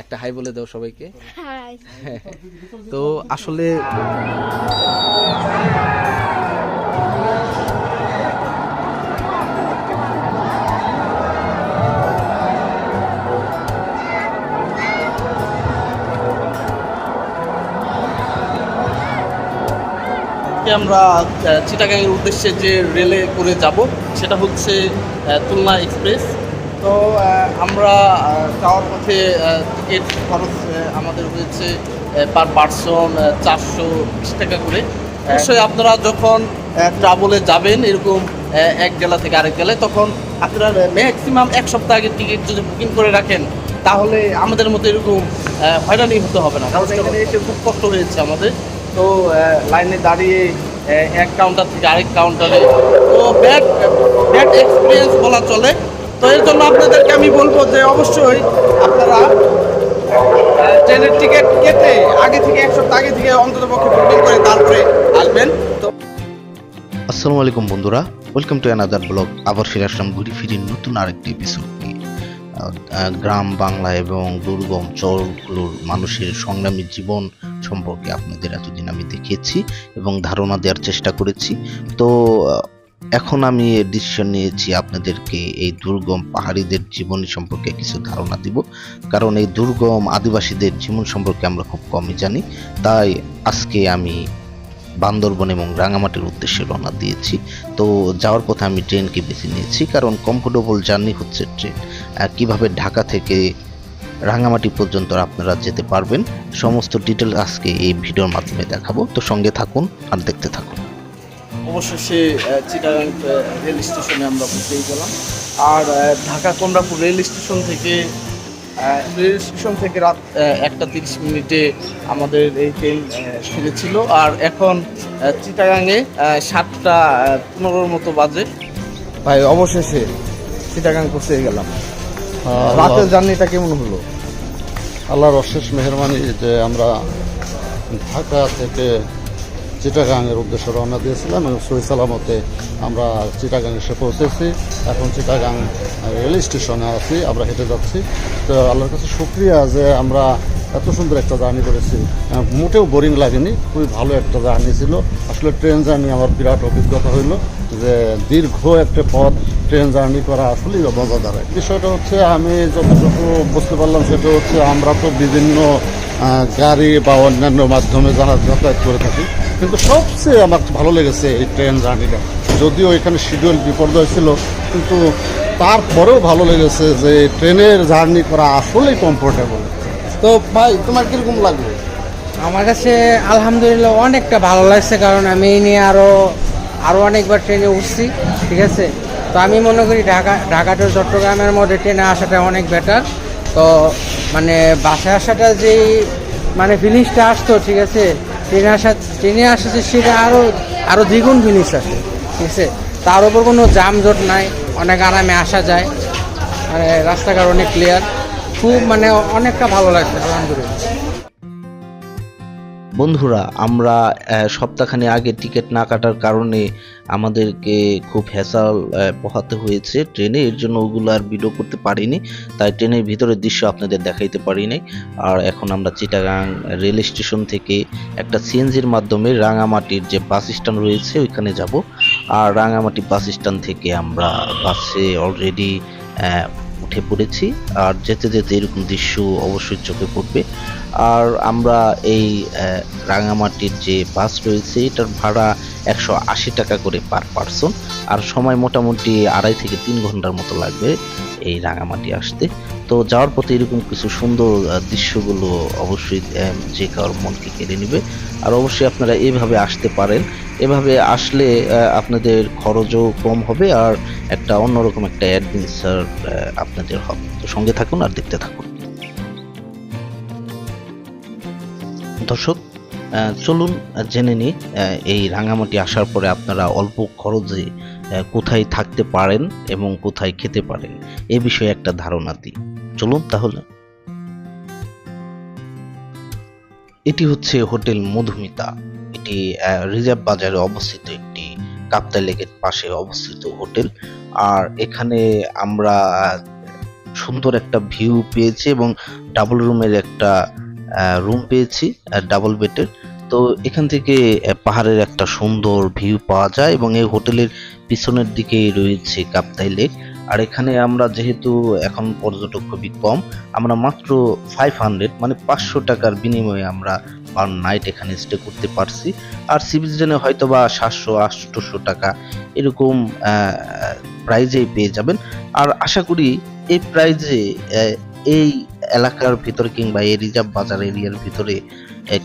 একটা হাই বলে দাও সবাইকে। হাই। তো আসলে আমরা চিটাগাংয়ের উদ্দেশ্যে যে রেলে করে যাব সেটা হচ্ছে আহ, খুলনা এক্সপ্রেস। তো আমরা যাওয়ার পথে টিকিট খরচ আমাদের হয়েছে পার পার্সন চারশো বিশ টাকা করে। অবশ্যই। আপনারা যখন ট্রাভেলে যাবেন এরকম এক জেলা থেকে আরেক জেলায় তখন আপনারা ম্যাক্সিমাম এক সপ্তাহ আগে টিকিট যদি বুকিং করে রাখেন তাহলে আমাদের মতো এরকম হয়রানি হতে হবে না। কারণ এখানে এসে খুব কষ্ট হয়েছে আমাদের। তো লাইনে দাঁড়িয়ে এক কাউন্টার থেকে আরেক কাউন্টারে তো ব্যাড ব্যাড এক্সপিরিয়েন্স বলা চলে। তো এর জন্য আপনাদেরকে আমি বলব যে অবশ্যই আপনারা ট্রেনের টিকিট কেটে আগে থেকে এক সপ্তাহ আগে থেকে অন্তত পক্ষে বুকিং করে তারপরে আসবেন। তো আসসালামু আলাইকুম বন্ধুরা ওয়েলকাম টু অ্যানাদার ব্লগ আবার ফিরে আসলাম ঘুরি ফিরি নতুন আরেকটি এপিসোড নিয়ে। গ্রাম, বাংলা এবং দুর্গম চরগুলোর মানুষের সংগ্রামী জীবন সম্পর্কে আপনাদের এতদিন আমি দেখিয়েছি এবং ধারণা দেওয়ার চেষ্টা করেছি। তো এখন আমি ডিসিশন নিয়েছি আপনাদেরকে এই দুর্গম পাহাড়িদের জীবন সম্পর্কে কিছু ধারণা দিব। কারণ এই দুর্গম আদিবাসীদের জীবন সম্পর্কে আমরা খুব কমই জানি। তাই আজকে আমি বান্দরবন এবং রাঙামাটির উদ্দেশ্যে রওনা দিয়েছি। তো যাওয়ার পথে আমি ট্রেনকে বেছে নিয়েছি। কারণ কমফোর্টেবল জার্নি হচ্ছে ট্রেন। কীভাবে ঢাকা থেকে রাঙামাটি পর্যন্ত আপনারা যেতে পারবেন, সমস্ত ডিটেল আজকে এই ভিডিওর মাধ্যমে দেখাবো। তো সঙ্গে থাকুন আর দেখতে থাকুন। অবশেষে আহ, চিটাগাং রেল স্টেশনে আমরা পৌঁছেই গেলাম। আর ঢাকা কমলাপুর রেল স্টেশন থেকে রেল স্টেশন থেকে রাত একটা তিরিশ মিনিটে আমাদের এই ট্রেন ফিরেছিল। আর এখন আহ, চিটাগাংয়ে সাতটা পনেরোর মতো বাজে। ভাই অবশেষে চিটাগাং পৌঁছে গেলাম। রাতের জার্নিটা কেমন হলো? আল্লাহর অশেষ মেহরবানি যে আমরা ঢাকা থেকে চিটাগাংয়ের উদ্দেশ্যে রওনা দিয়েছিলাম এবং সই সালামতে আমরা চিটাগাং এসে পৌঁছেছি। এখন চিটাগাং রেল স্টেশনে আছি, আমরা হেঁটে যাচ্ছি। তো আল্লাহর কাছে শুক্রিয়া যে আমরা এত সুন্দর একটা জার্নি করেছি। মোটেও বোরিং লাগেনি, খুবই ভালো একটা জার্নি ছিল। আসলে ট্রেন জার্নি আমার বিরাট অভিজ্ঞতা হইল। যে দীর্ঘ একটা পথ ট্রেন জার্নি করা আসলেই মজাদার বিষয়টা হচ্ছে আমি যতটুকু বুঝতে পারলাম সেটা হচ্ছে আমরা তো বিভিন্ন গাড়ি বা অন্যান্য মাধ্যমে যারা যাতায়াত করে থাকি। কিন্তু সবচেয়ে আমার ভালো লেগেছে এই ট্রেন জার্নিটা। যদিও এখানে শিডিউল বিপর্যয় ছিল কিন্তু তারপরেও ভালো লেগেছে যে ট্রেনের জার্নি করা আসলেই কমফোর্টেবল তো ভাই, তোমার কীরকম লাগবে আমার কাছে আলহামদুলিল্লাহ অনেকটা ভালো লাগছে, কারণ আমি নিয়ে আরও আরও অনেকবার ট্রেনে উঠছি, ঠিক আছে? তো আমি মনে করি ঢাকা ঢাকা টু চট্টগ্রামের মধ্যে ট্রেনে আসাটা অনেক বেটার তো মানে বাসায় আসাটা যেই মানে ফিলিংসটা আসতো, ঠিক আছে? ট্রেনে আসা, ট্রেনে আসছে সেটা আরও আরও দ্বিগুণ ফিলিংস আসে, ঠিক আছে? তার উপর কোনো যানজট নাই, অনেক আরামে আসা যায়। মানে রাস্তাঘাট অনেক ক্লিয়ার খুব মানে অনেকটা ভালো লাগছে, আলহামদুলিল্লাহ। বন্ধুরা আমরা সপ্তাহখানি আগে টিকিট না কাটার কারণে আমাদেরকে খুব হ্যাসাল আহ, পোহাতে হয়েছে ট্রেনে এর জন্য ওগুলো আর ভিডিও করতে পারিনি তাই ট্রেনের ভিতরের দৃশ্য আপনাদের দেখাইতে পারিনি। আর এখন আমরা চিটাগাং রেল স্টেশন থেকে একটা সিএনজির মাধ্যমে রাঙামাটির যে বাস স্ট্যান্ড রয়েছে ওইখানে যাব। আর রাঙামাটি বাস স্ট্যান্ড থেকে আমরা বাসে অলরেডি উঠে পড়েছি আর যেতে যেতে এরকম দৃশ্য অবশ্যই চোখে পড়বে। আর আমরা এই রাঙামাটির যে বাস রয়েছে, এটার ভাড়া একশো আশি টাকা করে পার পার্সন। আর সময় মোটামুটি আড়াই থেকে তিন ঘণ্টার মতো লাগবে এই রাঙামাটি আসতে। তো যাওয়ার পথে এরকম কিছু সুন্দর দৃশ্যগুলো অবশ্যই যে কারোর মনকে কেড়ে নেবে। আর অবশ্যই আপনারা এভাবে আসতে পারেন। এভাবে আসলে আপনাদের খরচও কম হবে আর একটা অন্যরকম একটা অ্যাডভেঞ্চার আপনাদের হবে। তো সঙ্গে থাকুন আর দেখতে থাকুন। দর্শক চলুন জেনে নিই এই রাঙামাটি আসার পরে আপনারা অল্প খরচে কোথায় থাকতে পারেন এবং কোথায় খেতে পারেন, এ বিষয়ে একটা ধারণা দিই। চলুন তাহলে। এটি হচ্ছে হোটেল মধুমিতা। এটি রিজার্ভ বাজারে অবস্থিত একটি কাপ্তাই লেকের পাশে অবস্থিত হোটেল। আর এখানে আমরা সুন্দর একটা ভিউ পেয়েছি এবং ডাবল রুমের একটা রুম পেয়েছি ডাবল বেডের। তো এখান থেকে পাহাড়ের একটা সুন্দর ভিউ পাওয়া যায় এবং এই হোটেলের পিছনের দিকেই রয়েছে কাপ্তাই লেক। আর এখানে আমরা যেহেতু এখন পর্যটক খুবই কম, আমরা মাত্র ফাইভ হান্ড্রেড মানে পাঁচশো টাকার বিনিময়ে আমরা পার নাইট এখানে স্টে করতে পারছি। আর সিবিজনে হয়তো বা সাতশো আটশোশো টাকা এরকম প্রাইজেই পেয়ে যাবেন। আর আশা করি এই প্রাইজে এই এলাকার ভিতরে কিংবা এই রিজার্ভ বাজার এরিয়ার ভিতরে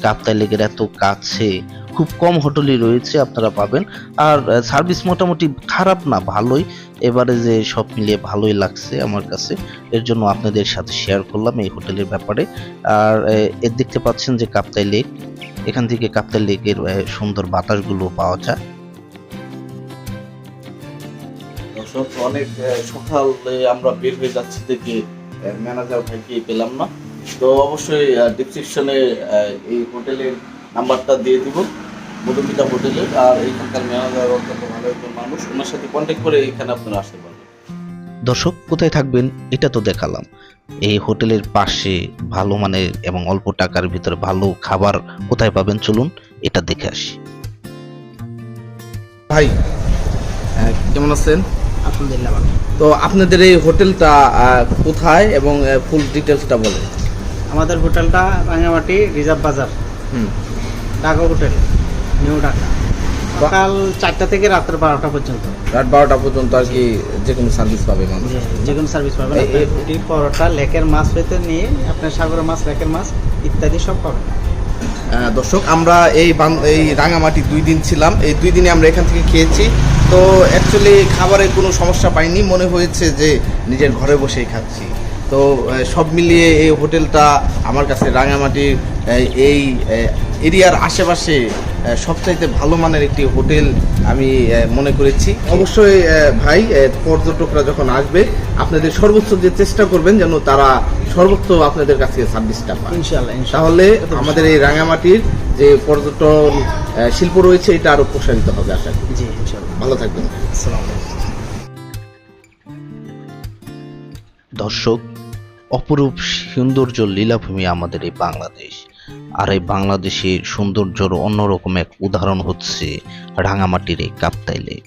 কাপ্তাই লেকের এত কাছে, খুব কম হোটেলই রয়েছে আপনারা পাবেন। আর সার্ভিস মোটামুটি খারাপ না, ভালোই। এবারে যে সব মিলিয়ে ভালোই লাগছে আমার কাছে। এর জন্য আপনাদের সাথে শেয়ার করলাম এই হোটেলের ব্যাপারে। আর এর দেখতে পাচ্ছেন যে কাপ্তাই লেক এখান থেকে কাপ্তাই লেকের সুন্দর বাতাসগুলো পাওয়া যায়। অনেক সকালে আমরা বের হয়ে যাচ্ছি দেখে ম্যানেজার ভাইকে পেলাম না। তো অবশ্যই ডিসক্রিপশনে এই হোটেলের নাম্বারটা দিয়ে দিব মধুমিতা হোটেলের আর এইখানকার ম্যানেজার অত্যন্ত ভালো একজন মানুষ ওনার সাথে কন্ট্যাক্ট করে এখানে আপনারা আসতে পারবেন। দর্শক কোথায় থাকবেন এটা তো দেখালাম। এই হোটেলের পাশে ভালো মানের এবং অল্প টাকার ভিতরে ভালো খাবার কোথায় পাবেন চলুন এটা দেখে আসি। ভাই কেমন আছেন? আলহামদুলিল্লাহ তো আপনাদের এই হোটেলটা কোথায় এবং ফুল ডিটেলসটা বলেন। আমাদের হোটেলটা রাঙামাটি রিজার্ভ বাজার। হুম। Dhaka hotel new Dhaka. সকাল চারটা থেকে রাত্র বারোটা পর্যন্ত। রাত বারোটা পর্যন্ত আর কি যে কোনো সার্ভিস পাবে মানুষ। যে কোনো সার্ভিস পাবে রুটি পরোটা লেকের মাছ হইতে নিয়ে আপনার সাগরের মাছ লেকের মাছ ইত্যাদি সব পাবেন। আহ, দর্শক আমরা এই এই রাঙামাটি দুই দিন ছিলাম। এই দুই দিনে আমরা এখান থেকে খেয়েছি। তো অ্যাকচুয়ালি খাবারের কোনো সমস্যা পাইনি। মনে হয়েছে যে নিজের ঘরে বসেই খাচ্ছি। তো সব মিলিয়ে এই হোটেলটা আমার কাছে রাঙামাটির এই এরিয়ার আশেপাশে সবচাইতে ভালো মানের একটি হোটেল আমি মনে করেছি। অবশ্যই ভাই পর্যটকরা যখন আসবে আপনাদের সর্বোচ্চ যে চেষ্টা করবেন যেন তারা সর্বোচ্চ আপনাদের কাছে সার্ভিসটা পায়। তাহলে আমাদের এই রাঙামাটির যে পর্যটন শিল্প রয়েছে এটা আরও প্রসারিত হবে আশা করি। জি ইনশাল্লাহ ভালো থাকবেন। আসসালামু দর্শক অপরূপ সৌন্দর্য লীলাভূমি আমাদের এই বাংলাদেশ। আর এই বাংলাদেশের সৌন্দর্যর অন্যরকম এক উদাহরণ হচ্ছে রাঙামাটির এই কাপ্তাই লেক।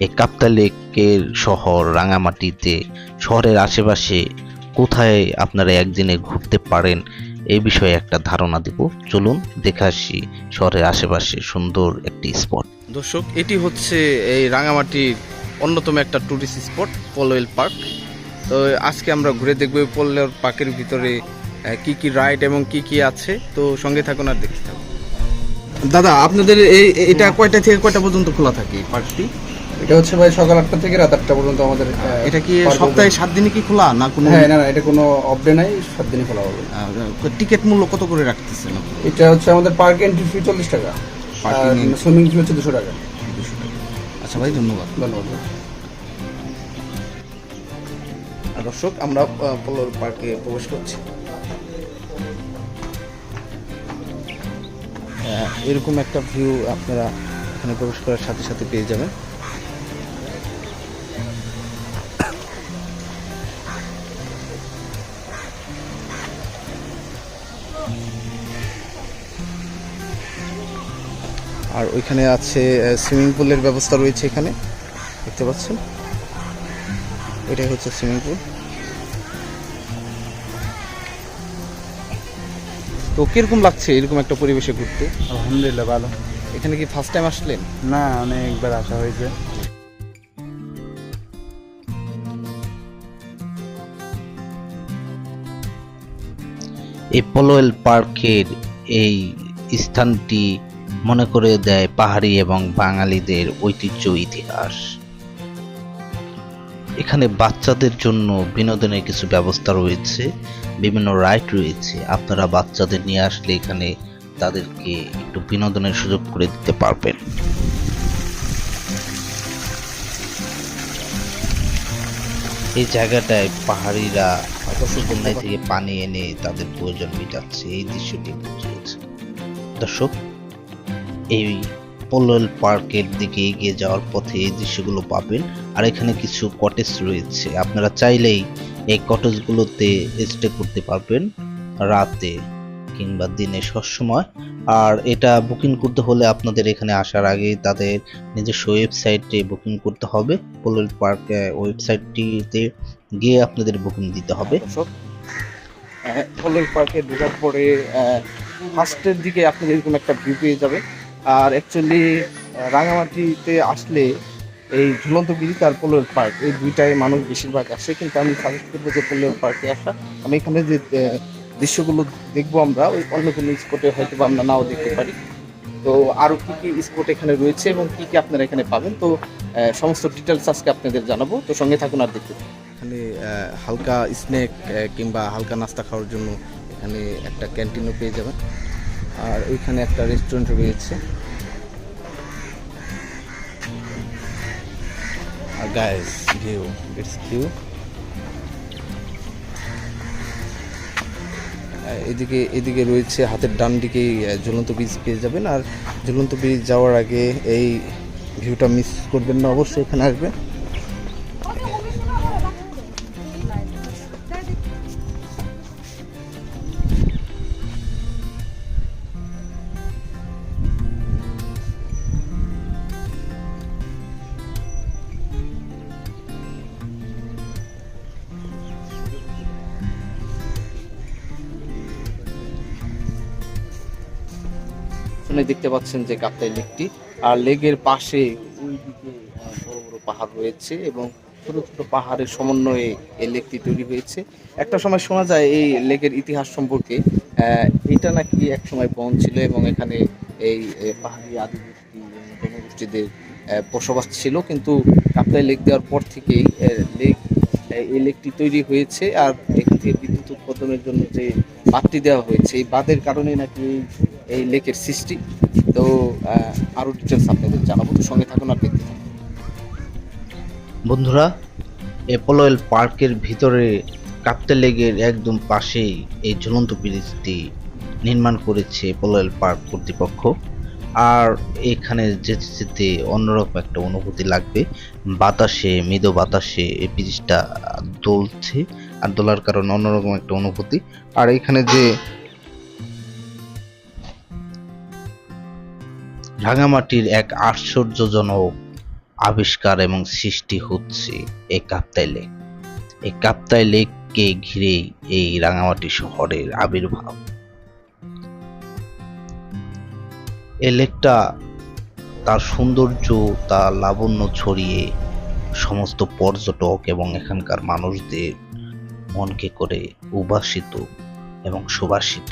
এই কাপ্তাই লেকের শহর রাঙামাটিতে, শহরের আশেপাশে কোথায় আপনারা একদিনে ঘুরতে পারেন এই বিষয়ে একটা ধারণা দেব। চলুন দেখে আসি শহরের আশেপাশে সুন্দর একটি স্পট। দর্শক, এটি হচ্ছে এই রাঙামাটির অন্যতম একটা টুরিস্ট স্পট পলোয়েল পার্ক। তো আজকে আমরা ঘুরে দেখব পলোয়েল পার্কের ভিতরে কি কি রাইড এবং কি কি আছে। তো সঙ্গে থাকুন আর দেখতে থাকুন। দাদা আপনাদের এই এটা কয়টা থেকে কয়টা পর্যন্ত খোলা থাকে পার্কটি? এটা হচ্ছে ভাই সকাল আটটা থেকে রাত আটটা পর্যন্ত আমাদের এটা কি সপ্তাহে সাত দিনে কি খোলা না কোনো হ্যাঁ না না এটা কোনো অফ ডে নাই সাত দিনে খোলা হবে। টিকিট মূল্য কত করে রাখতেছেন এটা হচ্ছে আমাদের পার্ক এন্ট্রি ফি চল্লিশ টাকা। সুইমিং ফি হচ্ছে দুশো টাকা। আচ্ছা ভাই ধন্যবাদ। ধন্যবাদ। দর্শক, আমরা পলোর পার্কে প্রবেশ করছি। এরকম একটা ভিউ আপনারা এখানে প্রবেশ করার সাথে সাথে পেয়ে যাবেন। আর ওইখানে আছে সুইমিং পুলের ব্যবস্থা রয়েছে এখানে। দেখতে পাচ্ছেন? এটাই হচ্ছে সুইমিং পুল তো কীরকম লাগছে এরকম একটা পরিবেশে ঘুরতে? আলহামদুলিল্লাহ ভালো। এখানে কি ফার্স্ট টাইম আসলেন? না অনেকবার আসা হয়েছে। এই পলোয়েল পার্কের এই স্থানটি মনে করে দেয় পাহাড়ি এবং বাঙালিদের ঐতিহ্য ইতিহাস। এখানে বাচ্চাদের জন্য বিনোদনের কিছু ব্যবস্থা রয়েছে। বিভিন্ন রাইড রয়েছে। আপনারা বাচ্চাদের নিয়ে আসলে এখানে তাদেরকে একটু বিনোদনের সুযোগ করে দিতে পারবেন। এই জায়গাটায় পাহাড়িরা বন্যায় থেকে পানি এনে তাদের প্রয়োজন মেটাচ্ছে। এই দৃশ্যটি বুঝিয়েছে। দর্শক এই পলোয়েল পার্কের দিকে এগিয়ে যাওয়ার পথে এই দৃশ্যগুলো পাবেন। আর এখানে কিছু কটেজ রয়েছে। আপনারা চাইলেই কটেজগুলোতে স্টে করতে পারবেন রাতে কিংবা দিনে সবসময়। আর এটা বুকিং করতে হলে আপনাদের এখানে আসার আগে তাদের নিজস্ব ওয়েবসাইটে বুকিং করতে হবে। পোলোল পার্ক ওয়েবসাইটটিতে গিয়ে আপনাদের বুকিং দিতে হবে। পলল পার্কে ঢোকার পরে ফার্স্টের দিকে আপনি এরকম একটা ভিউ পেয়ে যাবেন। আর অ্যাকচুয়ালি রাঙামাটিতে আসলে এই ঝুলন্ত ব্রিজ আর পোলর পার্ক, এই দুইটাই মানুষ বেশিরভাগ আসে, কিন্তু আমি সাজেস্ট করব যে পোলর পার্কে আসা। আমি এখানে যে দৃশ্যগুলো দেখব আমরা, ওই অন্য কোনো স্পটে হয়তো বা আমরা নাও দেখতে পারি। তো আরও কী কী স্পট এখানে রয়েছে এবং কী কী আপনারা এখানে পাবেন, তো সমস্ত ডিটেলস আজকে আপনাদের জানাব। তো সঙ্গে থাকুন আর দেখতে এখানে হালকা স্ন্যাক কিংবা হালকা নাস্তা খাওয়ার জন্য এখানে একটা ক্যান্টিনও পেয়ে যাবেন। আর ওইখানে একটা রেস্টুরেন্ট রয়েছে। আর guys ভিউ it's ভিউ এদিকে এদিকে রয়েছে হাতের ডান দিকে ঝুলন্ত ব্রিজ পেয়ে যাবেন। আর ঝুলন্ত ব্রিজ যাওয়ার আগে এই ভিউটা মিস করবেন না, অবশ্যই এখানে আসবেন। সামনে দেখতে পাচ্ছেন যে কাপ্তাই লেকটি। আর লেকের পাশে ওই দিকে বড় বড় পাহাড় রয়েছে এবং ছোট ছোট পাহাড়ের সমন্বয়ে এই লেকটি তৈরি হয়েছে। একটা সময় শোনা যায় এই লেকের ইতিহাস সম্পর্কে এটা নাকি এক সময় বন ছিল এবং এখানে এই পাহাড়ি আদিবাসী জনগোষ্ঠীদের বসবাস ছিল। কিন্তু কাপ্তাই লেক দেওয়ার পর থেকেই লেক এই লেকটি তৈরি হয়েছে। আর এখান থেকে বিদ্যুৎ উৎপাদনের জন্য যে বাঁধটি দেওয়া হয়েছে, এই বাঁধের কারণে নাকি এই লেকের সৃষ্টি। তো আরও আরও ডিটেলস আপনাদের জানাব। তো সঙ্গে থাকুন আর দেখতে থাকুন। বন্ধুরা অ্যাপোলোয়েল পার্কের ভিতরে কাপ্তে লেগের একদম পাশেই এই ঝুলন্ত ব্রিজটি নির্মাণ করেছে অ্যাপোলোয়েল পার্ক কর্তৃপক্ষ। আর এখানে যেতে যেতে অন্যরকম একটা অনুভূতি লাগবে। বাতাসে, মৃদু বাতাসে এই ব্রিজটা দোলছে। আর দোলার কারণে অন্যরকম একটা অনুভূতি। আর এখানে যে রাঙামাটির এক আশ্চর্যজনক আবিষ্কার এবং সৃষ্টি হচ্ছে এই কাপ্তাই লেক। এই কাপ্তাই লেককে ঘিরে এই রাঙামাটি শহরের আবির্ভাব। এই লেকটা তার সৌন্দর্য, তার লাবণ্য ছড়িয়ে সমস্ত পর্যটক এবং এখানকার মানুষদের মনকে করে উবাসিত এবং সুবাসিত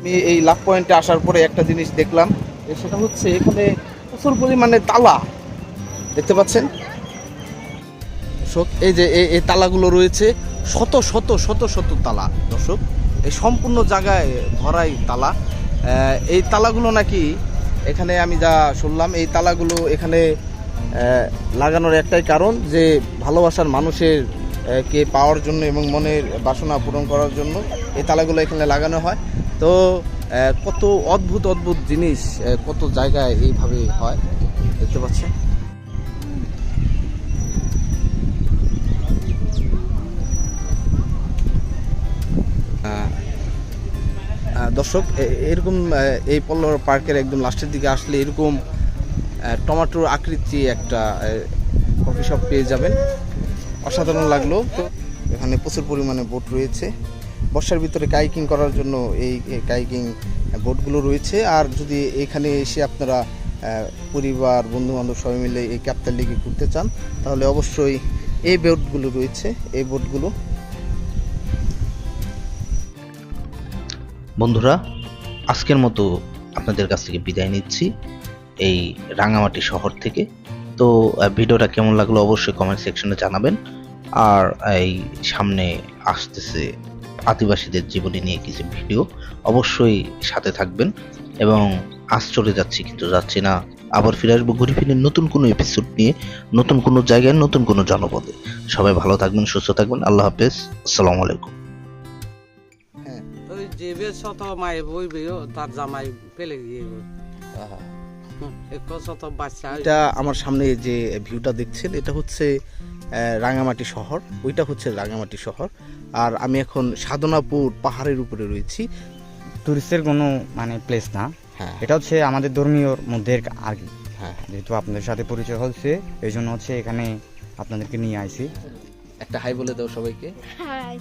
আমি এই লাভ পয়েন্টে আসার পরে একটা জিনিস দেখলাম সেটা হচ্ছে এখানে প্রচুর পরিমাণে তালা। দেখতে পাচ্ছেন? এই যে এই তালাগুলো রয়েছে, শত শত শত শত তালা, দর্শক। এই সম্পূর্ণ জায়গায় ভরাই তালা। এই তালাগুলো নাকি এখানে আমি যা শুনলাম, এই তালাগুলো এখানে লাগানোর একটাই কারণ যে ভালোবাসার মানুষের কে পাওয়ার জন্য এবং মনের বাসনা পূরণ করার জন্য এই তালাগুলো এখানে লাগানো হয়। তো কত অদ্ভুত অদ্ভুত জিনিস কত জায়গায় এইভাবে হয়, দেখতে পাচ্ছেন? দর্শক এরকম এই পল্লব পার্কের একদম লাস্টের দিকে আসলে এরকম টমেটোর আকৃতি একটা কফি শপ পেয়ে যাবেন। অসাধারণ লাগল। তো এখানে প্রচুর পরিমাণে বোট রয়েছে। বর্ষার ভিতরে কাইকিং করার জন্য এই কাইকিং বোটগুলো রয়েছে। আর যদি এখানে এসে আপনারা পরিবার বন্ধু বান্ধব সবাই মিলে এই ক্যাপ্টাল লিগে ঘুরতে চান, তাহলে অবশ্যই এই বোটগুলো রয়েছে, এই বোটগুলো। বন্ধুরা, আজকের মতো আপনাদের কাছ থেকে বিদায় নিচ্ছি এই রাঙামাটি শহর থেকে। তো ভিডিওটা কেমন লাগল অবশ্যই কমেন্ট সেকশনে জানাবেন। আর এই সামনে আসতেছে আদিবাসীদের জীবনী নিয়ে কিছু ভিডিও অবশ্যই সাথে থাকবেন এবং আজ চলে যাচ্ছি কিন্তু যাচ্ছি না। আবার ফিরে আসব ঘুরে ফিরে নতুন কোনো এপিসোড নিয়ে নতুন কোনো জায়গায় নতুন কোনো জনপদে। সবাই ভালো থাকবেন সুস্থ থাকবেন। আল্লাহ হাফেজ। আসসালামু আলাইকুম। ওই যে বেশ শত মাই বইবে তার জামাই পেলে গিয়ে আহা। কত বাচ্চা এটা আমার সামনে যে ভিউটা দেখছেন এটা হচ্ছে আহ, রাঙামাটি শহর। ওইটা হচ্ছে রাঙামাটি শহর। আর আমি এখন সাধনাপুর পাহাড়ের উপরে রয়েছি। টুরিস্টের কোনো মানে প্লেস না। হ্যাঁ। এটা হচ্ছে আমাদের ধর্মীয়র মধ্যে আর কি। হ্যাঁ। যেহেতু আপনাদের সাথে পরিচয় হচ্ছে এই জন্য হচ্ছে এখানে আপনাদেরকে নিয়ে আইছি। একটা হাই বলে দাও সবাইকে। হাই